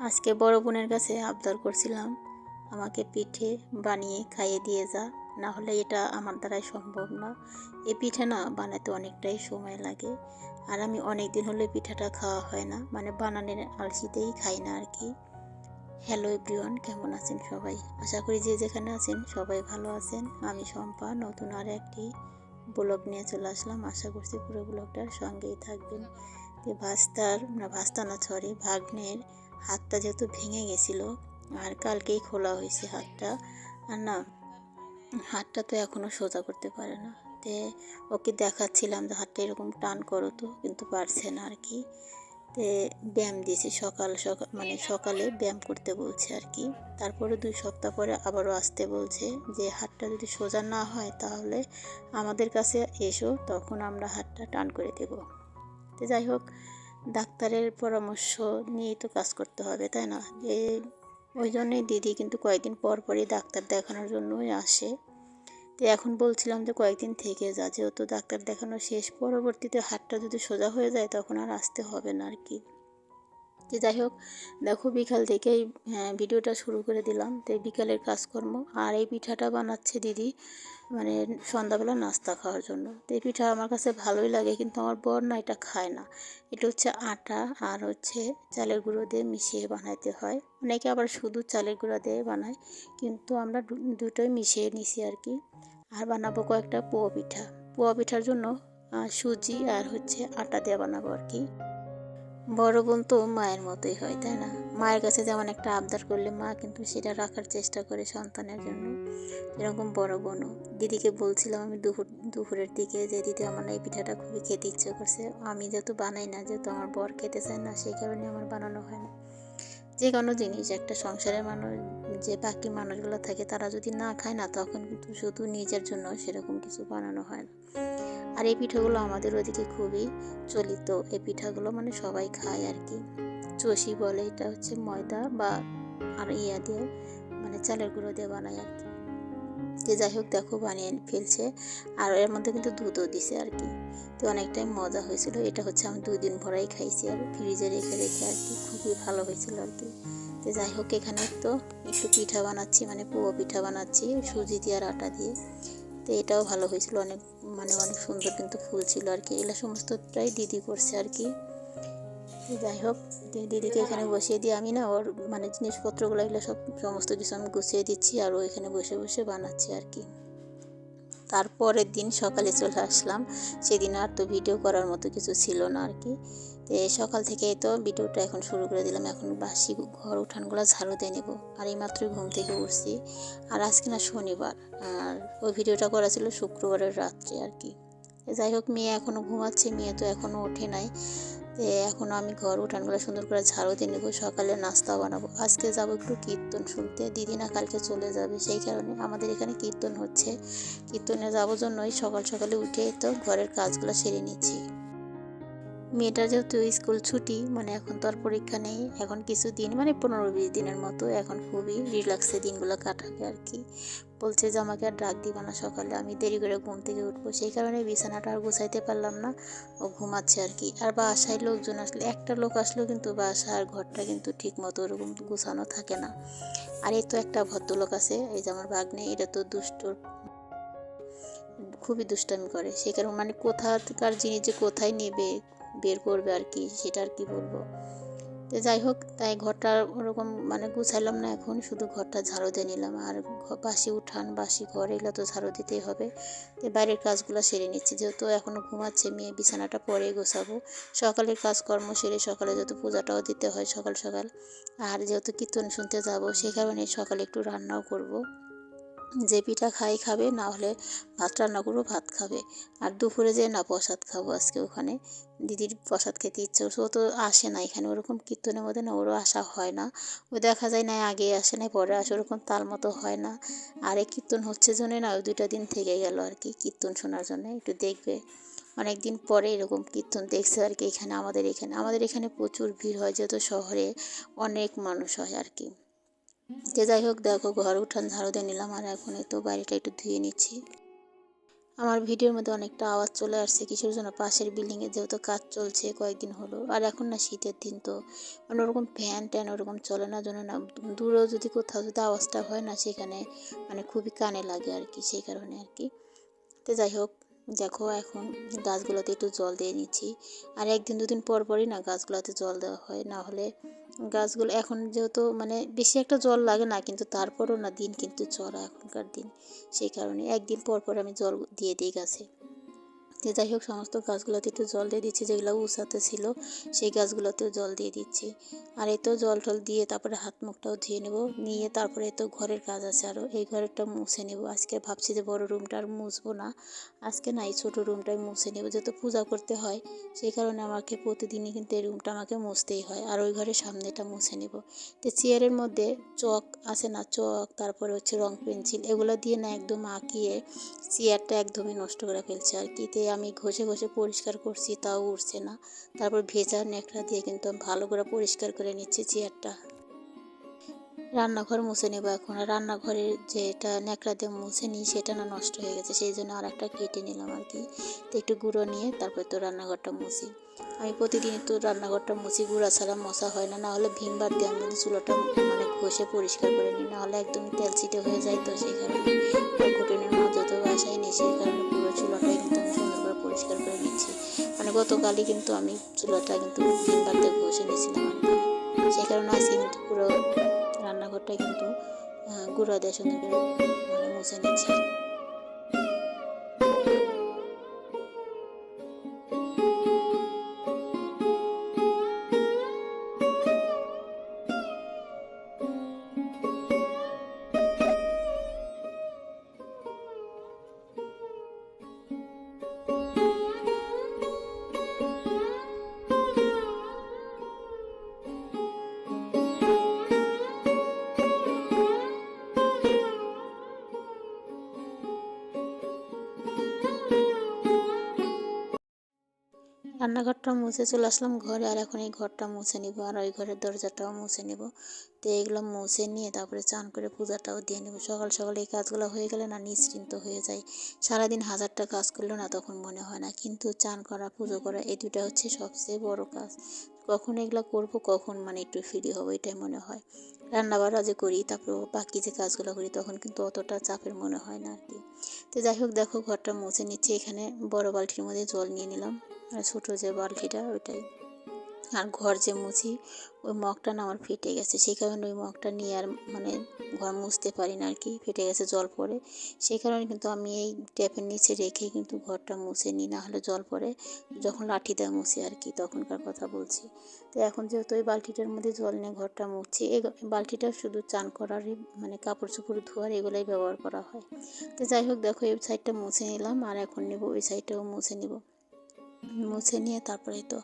আজকে বড় বোনের কাছে আবদার করছিলাম আমাকে পিঠে বানিয়ে খাইয়ে দিয়ে যা। না হলে এটা আমার দ্বারাই সম্ভব না। এই পিঠা না বানাতে অনেকটাই সময় লাগে। আর আমি অনেক দিন হলে পিঠাটা খাওয়া হয় না। মানে বানানোর আলসিতেই খাই না আর কি। হ্যালো এভরিওয়ান কেমন আছেন সবাই? আশা করি যে যেখানে আছেন সবাই ভালো আছেন। আমি শম্পা, নতুন আর একটি ব্লগ নিয়ে চলে আসলাম। আশা করছি পুরো ব্লগটার সঙ্গেই থাকবেন। তো ভাস্তার, না ভাস্তা না সরি ভাগ্নের হাতটা যেহেতু ভেঙে গেছিল, আর কালকেই খোলা হয়েছে হাতটা। আর না হাতটা তো এখনও সোজা করতে পারে না। তে ওকে দেখাচ্ছিলাম যে হাতটা এরকম টান করো তো, কিন্তু পারছে না আর কি। তে ব্যায়াম দিয়েছি, সকাল সকাল মানে সকালে ব্যায়াম করতে বলছে আর কি। তারপরে দুই সপ্তাহ পরে আবারও আসতে বলছে যে, হাতটা যদি সোজা না হয় তাহলে আমাদের কাছে এসো, তখন আমরা হাতটা টান করে দেব। তো যাই হোক, ডাক্তারের পরামর্শ নিয়েই তো কাজ করতে হবে, তাই না? এই ওই জন্যই দিদি কিন্তু কয়েকদিন পর পরই ডাক্তার দেখানোর জন্যই আসে। তো এখন বলছিলাম যে কয়েকদিন থেকে যা, যেহেতু ডাক্তার দেখানো শেষ, পরবর্তীতে হাতটা যদি সোজা হয়ে যায় তখন আর আসতে হবে না আর কি। যে যাই হোক দেখো বিকাল থেকেই হ্যাঁ, ভিডিওটা শুরু করে দিলাম। তো বিকালের কাজকর্ম আর এই পিঠাটা বানাচ্ছে দিদি মানে সন্ধ্যাবেলা নাস্তা খাওয়ার জন্য। তো এই পিঠা আমার কাছে ভালোই লাগে কিন্তু আমার বর না এটা খায় না। এটা হচ্ছে আটা আর হচ্ছে চালের গুঁড়ো দিয়ে মিশিয়ে বানাইতে হয়। অনেকে আবার শুধু চালের গুঁড়ো দিয়ে বানায় কিন্তু আমরা দুটোই মিশিয়ে নিছি আর কি। আর বানাবো কয়েকটা পোয়া পিঠা। পোয়া পিঠার জন্য সুজি আর হচ্ছে আটা দিয়ে বানাবো আর কি। বড় বোন তো মায়ের মতোই হয়, তাই না? মায়ের কাছে যেমন একটা আবদার করলে মা কিন্তু সেটা রাখার চেষ্টা করে সন্তানের জন্য। এরকম বড় বোনও। দিদিকে বলছিলাম আমি দুপুর, দুপুরের দিকে যে, দিদি, আমার এই পিঠাটা খুবই খেতে ইচ্ছে করছে। আমি যেহেতু বানাই না, যেহেতু আমার বর খেতে চায় না, সেই কারণে আমার বানানো হয় না। যে কোনো জিনিস, একটা সংসারের মানুষ, যে বাকি মানুষগুলো থাকে, তারা যদি না খায় না, তখন কিন্তু শুধু নিজের জন্য সেরকম কিছু বানানো হয় না। আর এই পিঠাগুলো আমাদের ওদিকে খুবই চলিত। এই পিঠাগুলো মানে সবাই খায় আর কি চষি বলে, এটা হচ্ছে ময়দা বা আর ইয়া দিয়ে মানে চালের গুঁড়ো দিয়ে বানায় আর কি যে যাই হোক, দেখো বানিয়ে ফেলছে। আর এর মধ্যে কিন্তু দুধও দিছে আর কি তো অনেকটাই মজা হয়েছিল। এটা হচ্ছে আমি দুই দিন ভরাই খাইছি আর ফ্রিজে রেখে রেখে আর কি খুবই ভালো হয়েছিল আর কি তো যাই হোক, এখানে তো একটু পিঠা বানাচ্ছি মানে পুয়ো পিঠা বানাচ্ছি, সুজি দিয়ে আর আটা দিয়ে। তো এটাও ভালো হয়েছিল। অনেক মানে অনেক সুন্দর কিন্তু ফুল ছিল আর কি। এগুলো সমস্তটাই দিদি করছে আর কি। যাই হোক দিদিকে এখানে বসিয়ে দিয়ে আমি না ওর মানে জিনিসপত্রগুলো এগুলো সব সমস্ত কিছু আমি গুছিয়ে দিচ্ছি আর ও এখানে বসে বসে বানাচ্ছে আর কি। তারপরের দিন সকালে চলে আসলাম। সেদিন আর তো ভিডিও করার মতো কিছু ছিল না আর কি। তো সকাল থেকেই তো ভিডিওটা এখন শুরু করে দিলাম, এখন বাসি ঘর উঠানগুলো ঝাড়ু দিয়ে নেব। আর এই মাত্রই ঘুম থেকে উঠছি। আর আজকে না শনিবার, আর ওই ভিডিওটা করা ছিল শুক্রবারের রাত্রে আর কি। যাই হোক, মেয়ে এখনও ঘুমাচ্ছে, মেয়ে তো এখনও ওঠে নাই। তো এখন আমি ঘর উঠানগুলো সুন্দর করে ঝাড়ু দিয়ে নেব, সকালে নাস্তা বানাবো। আজকে যাব একটু কীর্তন শুনতে, দিদি না কালকে চলে যাবে, সেই কারণে আমাদের এখানে কীর্তন হচ্ছে। কীর্তনে যাব জন্যই সকাল সকালে উঠে তো ঘরের কাজগুলো সেরে নিচ্ছি। মেয়েটার যেহেতু স্কুল ছুটি মানে এখন তো আর পরীক্ষা নেই, এখন কিছু দিন মানে পনেরো বিশ দিনের মতো এখন খুবই রিল্যাক্সে দিনগুলো কাটাবে আর কি। বলছে যে, আমাকে আর ডাক দিবা না সকালে, আমি দেরি করে ঘুম থেকে উঠবো। সেই কারণে বিছানাটা আর গুছাইতে পারলাম না, ও ঘুমাচ্ছে আর কি। আর বাসায় লোকজন আসলে, একটা লোক আসলেও কিন্তু বাসা আর ঘরটা কিন্তু ঠিক মতো ওরকম গুছানো থাকে না। আর এই তো একটা ভদ্রলোক আছে, এই যে আমার ভাগ্নে, এটা তো দুষ্ট, খুবই দুষ্টামি করে। সেই কারণে মানে কোথাকার জিনিস যে কোথায় নেবে বের করবে আর কি, সেটা আর কি বলব। তো যাই হোক, তাই ঘরটা ওরকম মানে গুছাইলাম না এখন, শুধু ঘরটা ঝাড়ু দিয়ে নিলাম। আর বাসি উঠান, বাসি ঘর, এগুলো তো ঝাড়ু দিতেই হবে। তো বাইরের কাজগুলো সেরে নিচ্ছি, যেহেতু এখনও ঘুমাচ্ছে, মেয়ে বিছানাটা পরেই গোছাবো। সকালের কাজকর্ম সেরে সকালে যেহেতু পূজাটাও দিতে হয় সকাল সকাল। আর যেহেতু কীর্তন শুনতে যাব, সেই কারণে সকালে একটু রান্নাও করব। যে পিঠা খাই খাবে, না হলে ভাত রান্না করব, ভাত খাবে। আর দুপুরে যে না প্রসাদ খাব আজকে ওখানে। দিদির প্রসাদ খেতে ইচ্ছে করছে। ও তো আসে না এখানে, ওরকম কীর্তনের মধ্যে না ওরও আসা হয় না। ও দেখা যায় না আগে আসে না, পরে আসে, ওরকম তাল মতো হয় না। আর এই কীর্তন হচ্ছে জন্য না ওই দুইটা দিন থেকে গেল আর কি কীর্তন শোনার জন্য, একটু দেখবে। অনেক দিন পরে এরকম কীর্তন দেখছে আর কি এখানে, আমাদের এখানে। আমাদের এখানে প্রচুর ভিড় হয়, যেহেতু শহরে অনেক মানুষ হয় আর কি। যে যাই হোক, দেখো, ঘর উঠান ঝাড়ু দিয়ে নিলাম আর এখন তো বাড়িটা একটু ধুয়ে নিচ্ছি। আমার ভিডিওর মধ্যে অনেকটা আওয়াজ চলে আসছে কিসের জন্য পাশের বিল্ডিংয়ে যেহেতু কাজ চলছে কয়েকদিন হলো। আর এখন না শীতের দিন তো মানে ওরকম ফ্যান ট্যান ওরকম চলে না জন্য না দূরেও যদি কোথাও যদি আওয়াজটা হয় না, সেখানে মানে খুবই কানে লাগে আর কি, সেই কারণে আর কি। তো যাই হোক দেখো এখন গাছগুলোতে একটু জল দিয়ে নিচ্ছি। আর একদিন দুদিন পর পরই না গাছগুলোতে জল দেওয়া হয়, না হলে গাছগুলো এখন যেহেতু মানে বেশি একটা জল লাগে না, কিন্তু তারপরও না দিন কিন্তু চড়া এখনকার দিন। সেই কারণে একদিন পর পর আমি জল দিয়ে দিই গাছে। যে যাই হোক, সমস্ত গাছগুলোতে একটু জল দিয়ে দিচ্ছি, যেগুলো উঁচাতে ছিল, সেই গাছগুলোতেও জল দিয়ে দিচ্ছি। আর তো জল টল দিয়ে তারপরে হাত মুখটাও ধুয়ে নেব, নিয়ে তারপরে তো ঘরের কাজ আছে আরও এই ঘরেরটা মুছে নেব। আজকে ভাবছি যে বড় রুমটা আর মুছবো না। আজকে না, এই ছোটো রুমটাই মুছে নেব, যেহেতু পূজা করতে হয়, সেই কারণে আমাকে প্রতিদিনই কিন্তু এই রুমটা আমাকে মুছতেই হয়। আর ওই ঘরের সামনেটা মুছে নেব। তো চেয়ারের মধ্যে চক আছে না, চক, তারপরে হচ্ছে রং পেন্সিল, এগুলো দিয়ে না একদম আঁকিয়ে, চেয়ারটা একদমই নষ্ট করে ফেলছে আর কি। আমি ঘষে ঘষে পরিষ্কার করছি, তাও উঠছে না। তারপর ভেজা ন্যাকড়া দিয়ে কিন্তু আমি ভালো করে পরিষ্কার করে নিচ্ছি চেয়ারটা। রান্নাঘর মুছে নেব এখন। আর রান্নাঘরের যেটা ন্যাকড়া দিয়ে মুছে নিই, সেটা না নষ্ট হয়ে গেছে। সেই জন্য আর একটা কেটে নিলাম আর কি। তো একটু গুঁড়ো নিয়ে তারপর তো রান্নাঘরটা মুছি। আমি প্রতিদিন তো রান্নাঘরটা মুছি, গুঁড়া ছাড়া মশা হয় না। না হলে ভীমবার দিয়ে আমি চুলোটা মানে ঘষে পরিষ্কার করে নিই। না হলে একদমই তেল ছিটে হয়ে যায় তো ঘুটনের নেই সেই কারণে পুরো চুলাটাই কিন্তু আমি সুন্দর করে পরিষ্কার করে নিচ্ছি। মানে গতকালই কিন্তু আমি চুলাটা কিন্তু দিয়ে ঘষে নিয়েছিলাম আর কি। সেই কারণে আজকে কিন্তু পুরো রান্নাঘরটা কিন্তু গুঁড়া দিয়ে সুন্দর করে মানে মুছে নিচ্ছি। রান্নাঘরটা মুছে চলে আসলাম ঘরে, আর এখন এই ঘরটা মুছে নিব, আর ওই ঘরের দরজাটাও মুছে নিব। তো এগুলো মুছে নিয়ে তারপরে চান করে পূজাটাও দিয়ে নেব। সকাল সকাল এই কাজগুলো হয়ে গেলে না নিশ্চিন্ত হয়ে যায় সারাদিন হাজারটা কাজ করলেও না তখন মনে হয় না, কিন্তু চান করা, পুজো করা, এই দুটা হচ্ছে সবচেয়ে বড় কাজ। কখন এগুলো করব, কখন মানে একটু ফ্রি হব এটাই মনে হয়। রান্না বাড়া যে করি, তারপর বাকি যে কাজগুলো করি, তখন কিন্তু অতটা চাপের মনে হয় না আর কি। তো যাই হোক, দেখো ঘরটা মুছে নিচ্ছি, এখানে বড় বালতির মধ্যে জল নিয়ে নিলাম। ছোটো যে বালতিটা ওইটাই। আর ঘর যে মুছি, ওই মগটা না আমার ফেটে গেছে। সেই কারণে ওই মগটা নিয়ে আর মানে ঘর মুছতে পারি না আর কি ফেটে গেছে জল পড়ে। সেই কারণে কিন্তু আমি এই ট্যাপের নিচে রেখে কিন্তু ঘরটা মুছে নিই, না হলে জল পড়ে। যখন লাঠি দেয় মুছি আর কি তখনকার কথা বলছি। তো এখন যেহেতু ওই বালতিটার মধ্যে জল নিয়ে ঘরটা মুছছি এই বালতিটা শুধু চান করারই মানে কাপড় চোপড় ধোয়ার এগুলোই ব্যবহার করা হয়। তো যাই হোক, দেখো এই সাইডটা মুছে নিলাম, আর এখন নেব, ওই সাইডটাও মুছে নেব। মুছে নিয়ে তারপরে তো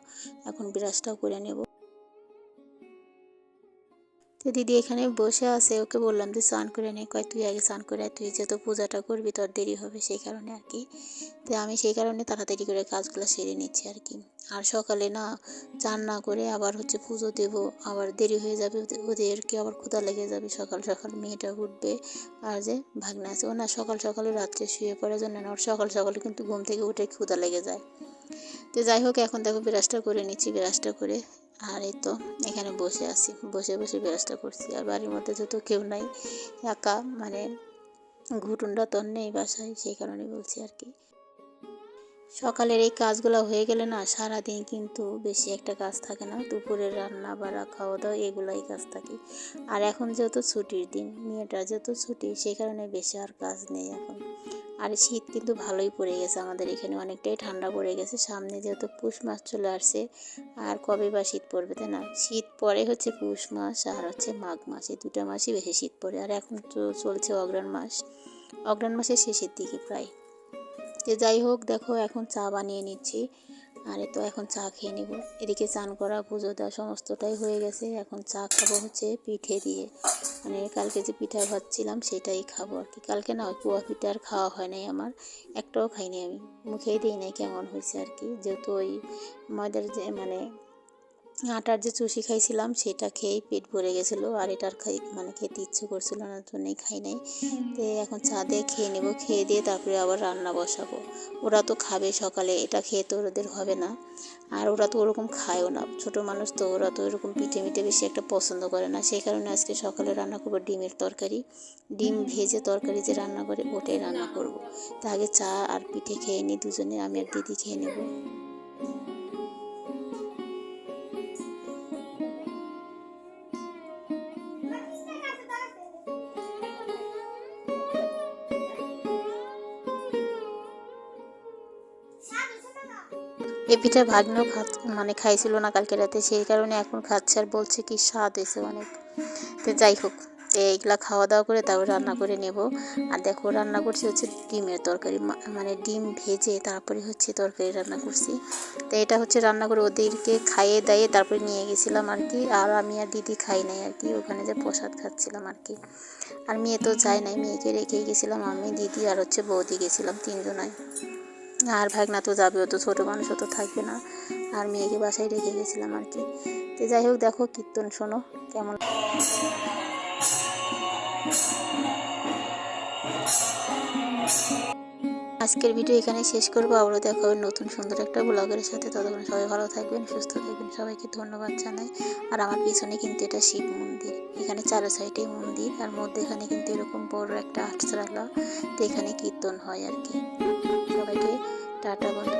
এখন ব্রাশটাও করে নেব। তো দিদি এখানে বসে আছে, ওকে বললাম যে স্নান করে নে। কয়, তুই আগে স্নান করে তুই যেহেতু পূজাটা করবি তোর দেরি হবে সেই কারণে আর কি। তো আমি সেই কারণে তাড়াতাড়ি করে কাজগুলো সেরে নিচ্ছি আর কি। আর সকালে না চান না করে আবার হচ্ছে পুজো দেব, আবার দেরি হয়ে যাবে ওদেরকে আবার ক্ষুদা লেগে যাবে, সকাল সকাল মেয়েটা উঠবে আর যে ভাগনা আছে। ও না সকাল সকালে রাত্রে শুয়ে পড়ার জন্য না ওর সকাল সকালে কিন্তু ঘুম থেকে উঠে ক্ষুদা লেগে যায়। তো যাই হোক, এখন দেখো বিরাজটা করে নিচ্ছি বিরাজটা করে। আর এই তো, এখানে বসে আছি, বসে বসে বিরাজটা করছি। আর বাড়ির মধ্যে তো কেউ নাই, একা মানে ঘুটুনটা তো নেই বাসায়, সেই কারণে বলছি আর কি। সকালের এই কাজগুলো হয়ে গেলে না, সারাদিন কিন্তু বেশি একটা কাজ থাকে না। দুপুরের রান্না বাড়া খাওয়া দাওয়া এগুলাই কাজ থাকে। আর এখন যেহেতু ছুটির দিন মেয়েটা যেহেতু ছুটি, সেই কারণে বেশি আর কাজ নেই এখন। আর শীত কিন্তু ভালোই পড়ে গেছে আমাদের এখানে, অনেকটাই ঠান্ডা পড়ে গেছে। সামনে যেহেতু পুষ মাস চলে আসছে, আর কবে বা শীত পড়বে, তাই না? শীত পরে হচ্ছে পুষ মাস আর হচ্ছে মাঘ মাস, এই দুটো মাসই বেশি শীত পড়ে। আর এখন তো চলছে অগ্রাণ মাস অগ্রাণ মাসের শেষের দিকে প্রায়। যে যাই হোক, দেখো এখন চা বানিয়ে নিচ্ছি। আর তো এখন চা খেয়ে নেব। এদিকে চান করা, পুজো দেওয়া সমস্তটাই হয়ে গেছে। এখন চা খাব হচ্ছে পিঠে দিয়ে। মানে কালকে যে পিঠা ভাজছিলাম সেটাই খাব আর কি। কালকে না ওই পোয়া পিঠা আর খাওয়া হয় নাই আমার। একটাও খাইনি আমি। মুখেই দিই নাই কেমন হয়েছে আর কি। যেহেতু ওই ময়দার যে মানে আটার যে চুষি খাইছিলাম, সেটা খেয়েই পেট ভরে গেছিল। আর এটার খাই মানে খেতে ইচ্ছে করছিল না জন্যই খাই নাই। তো এখন চা দিয়ে খেয়ে নেব, খেয়ে দিয়ে তারপরে আবার রান্না বসাবো। ওরা তো খাবে সকালে, এটা খেয়ে তো ওদের হবে না। আর ওরা তো ওরকম খায়ও না। ছোটো মানুষ তো, ওরা তো ওরকম পিঠে মিঠে বেশি একটা পছন্দ করে না। সেই কারণে আজকে সকালে রান্না করব ডিমের তরকারি। ডিম ভেজে তরকারি যে রান্না করে, ওটাই রান্না করব। তা আগে চা আর পিঠে খেয়ে নিই দুজনে, আমি আর দিদি খেয়ে নেব। এই পিঠা ভাগ্নেও খাত মানে খাইছিল না কালকে রাতে, সেই কারণে এখন খাচ্ছে আর বলছে কি স্বাদ হয়েছে অনেক। তো যাই হোক এইগুলা খাওয়া দাওয়া করে তারপর রান্না করে নেব। আর দেখো রান্না করছি হচ্ছে ডিমের তরকারি মানে ডিম ভেজে তারপরে হচ্ছে তরকারি রান্না করছি। তো এটা হচ্ছে রান্না করে ওদেরকে খাইয়ে দাইয়ে তারপরে নিয়ে গেছিলাম আর কি। আর আমি আর দিদি খাই নাই আর কি, ওখানে যে প্রসাদ খাচ্ছিলাম আর কি। আর মেয়ে তো যায় নাই, মেয়েকে রেখেই গেছিলাম আমি, দিদি আর হচ্ছে বৌদি গেছিলাম তিনজনাই। আর ভাগনা তো যাবে অত ছোটো মানুষ তো থাকবে না। আর মেয়েকে বাসায় রেখে গেছিলাম আর কি। তো যাই হোক, দেখো কীর্তন, শোনো কেমন আজকের ভিডিও এখানে শেষ করব। আবারও দেখা হবে নতুন সুন্দর একটা ব্লগের সাথে। ততক্ষণ সবাই ভালো থাকবেন, সুস্থ থাকবেন। সবাইকে ধন্যবাদ জানাই। আর আমার পিছনে কিন্তু এটা শিব মন্দির। এখানে চারো সাইডে মন্দির। আর মধ্যে এখানে কিন্তু এরকম বড় একটা আটসরালা তো এখানে কীর্তন হয় আর কি। সবাইকে টাটা বন্ধু।